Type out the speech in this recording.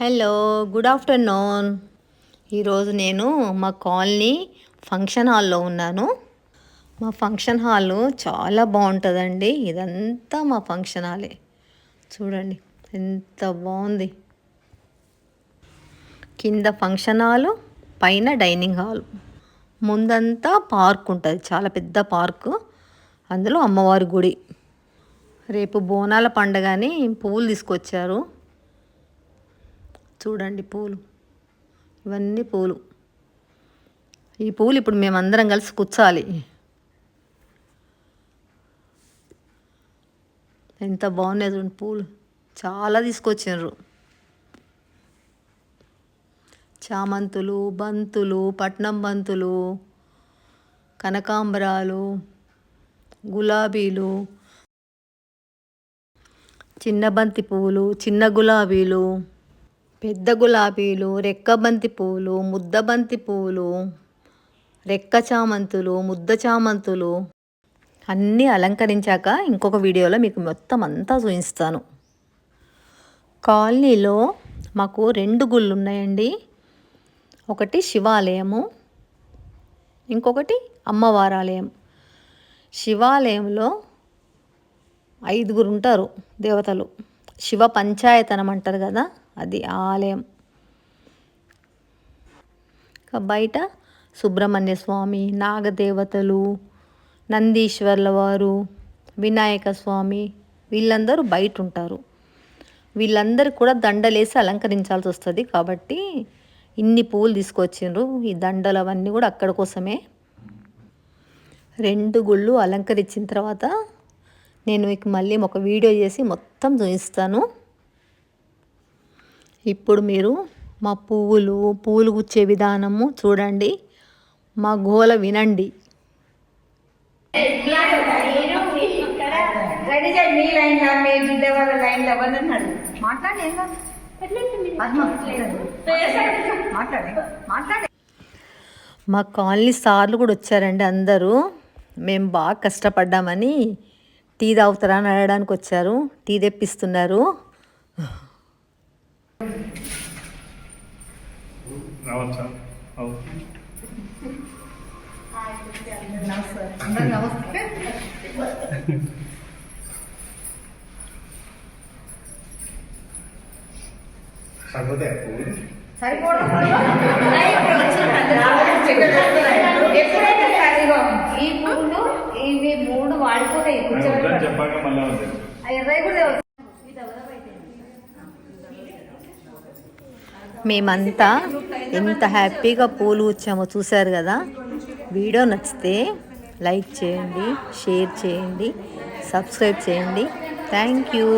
Hello good afternoon ఈరోజు నేను మా కాలనీ ఫంక్షన్ హాల్లో ఉన్నాను. మా ఫంక్షన్ హాల్ చాలా బాగుంటుందండి. ఇదంతా మా ఫంక్షన్ హాలే. చూడండి ఎంత బాగుంది. కింద ఫంక్షన్ హాలు పైన డైనింగ్ హాల్. ముందంతా పార్క్ ఉంటుంది చాలా పెద్ద పార్కు. అందులో అమ్మవారి గుడి. రేపు బోనాల పండగని పువ్వులు తీసుకొచ్చారు. చూడండి పూలు. ఇవన్నీ పూలు. ఈ పూలు ఇప్పుడు మేమందరం కలిసి కూర్చోాలి. ఎంత బాగున్నాయి చూడండి పూలు. చాలా తీసుకొచ్చినారు చామంతులు బంతులు పట్నం బంతులు కనకాంబరాలు గులాబీలు చిన్న బంతి పువ్వులు చిన్న గులాబీలు పెద్ద గులాబీలు రెక్కబంతి పువ్వులు ముద్దబంతి పువ్వులు రెక్క చామంతులు ముద్ద చామంతులు అన్నీ అలంకరించాక ఇంకొక వీడియోలో మీకు మొత్తం అంతా చూపిస్తాను. కాలనీలో మాకు రెండు గుళ్ళు ఉన్నాయండి. ఒకటి శివాలయము ఇంకొకటి అమ్మవారాలయం. శివాలయంలో ఐదుగురు ఉంటారు దేవతలు. శివ పంచాయతనం అంటారు కదా అది ఆలయం. బయట సుబ్రహ్మణ్య స్వామి నాగదేవతలు నందీశ్వర్ల వారు వినాయక స్వామి వీళ్ళందరూ బయట ఉంటారు వీళ్ళందరూ కూడా దండలేసి అలంకరించాల్సి వస్తుంది కాబట్టి ఇన్ని పూలు తీసుకొచ్చిండ్రు. ఈ దండలు అవన్నీ కూడా అక్కడ కోసమే. రెండు గుళ్ళు అలంకరించిన తర్వాత నేను మీకు మళ్ళీ ఒక వీడియో చేసి మొత్తం చూపిస్తాను. ఇప్పుడు మీరు మా పువ్వులు పువ్వులు గుచ్చే విధానము చూడండి. మా గోల వినండి. రెడీ మీ లైన్ మీ బిడ్డ వాళ్ళ లైన్ మా కాలనీ సార్లు కూడా వచ్చారండి అందరూ. మేము బాగా కష్టపడ్డామని టీ తాగుతారా అని అడగడానికి వచ్చారు. టీ తెప్పిస్తున్నారు. రావచ్చా. అవు. నమస్తే సరిపోతే సరిపోవడం ఎప్పుడైతే ఈ పువ్వులు ఇవి మూడు వాడిపోతాయి చెప్పాక మళ్ళీ ఇరవై కూడా మేమంతా ఎంత హ్యాపీగా పూలు వచ్చామో చూశారు కదా? వీడియో నచ్చితే లైక్ చేయండి షేర్ చేయండి సబ్స్క్రైబ్ చేయండి. Thank you.